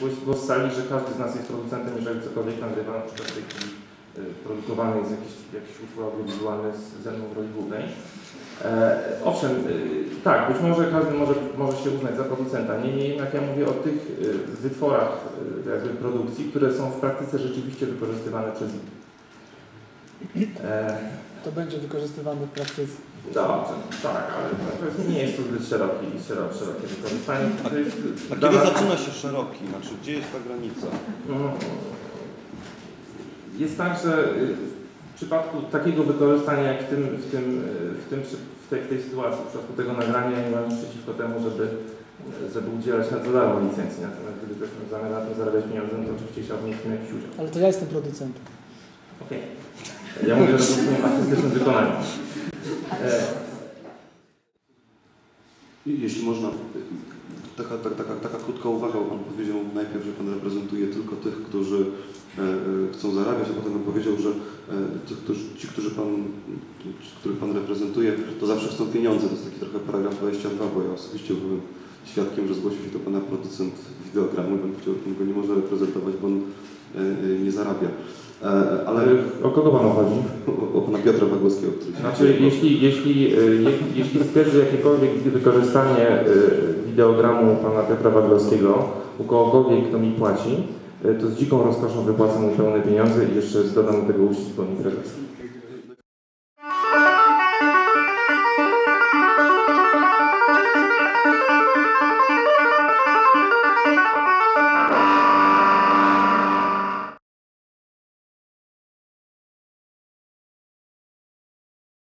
głos, głos z sali, że każdy z nas jest producentem, jeżeli cokolwiek nagrywa, na przykład w y, produkowany jest jakiś, jakiś utwór audiowizualny z, ze mną w roli głównej. E, owszem, y, tak, być może każdy może, może się uznać za producenta. Niemniej jednak ja mówię o tych y, wytworach jakby produkcji, które są w praktyce rzeczywiście wykorzystywane przez innych. E, To będzie wykorzystywane w praktyce. Dobrze, tak, ale nie jest to zbyt szeroki, szerokie, szerokie wykorzystanie. Jest A dla kiedy zaczyna się szeroki? Znaczy, gdzie jest ta granica? Mm, Jest tak, że y, w przypadku takiego wykorzystania jak w tym, w tym, w tym w tej, w tej sytuacji, w przypadku tego nagrania nie mam nic przeciwko temu, żeby, żeby udzielać na za darmo licencji. Natomiast gdyby ktoś miał zamiar na tym zarabiać pieniądze, no to oczywiście chciałbym mieć jakiś udział. Ale to ja jestem producentem. Okej. Ja mówię o swoim artystycznym wykonaniu. E, Jeśli można, taka, taka, taka, taka krótka uwaga, bo Pan powiedział najpierw, że Pan reprezentuje tylko tych, którzy e, e, chcą zarabiać, a potem Pan powiedział, że którzy, ci, którzy Pan, których Pan reprezentuje, to zawsze chcą pieniądze. To jest taki trochę paragraf 22, bo ja osobiście byłem świadkiem, że zgłosił się do Pana producent wideogramu i Pan powiedział, że go nie może reprezentować, bo on nie zarabia. E, Ale o kogo Panu chodzi? o, o Pana Piotra Wagłowskiego, Znaczy, jeśli, jeśli, y, je, jeśli stwierdzi jakiekolwiek wykorzystanie y, wideogramu pana Piotra Waglowskiego u kogokolwiek, kto mi płaci, y, to z dziką rozkoszą wypłacę mu pełne pieniądze i jeszcze dodam do tego uścisk, mi prezes.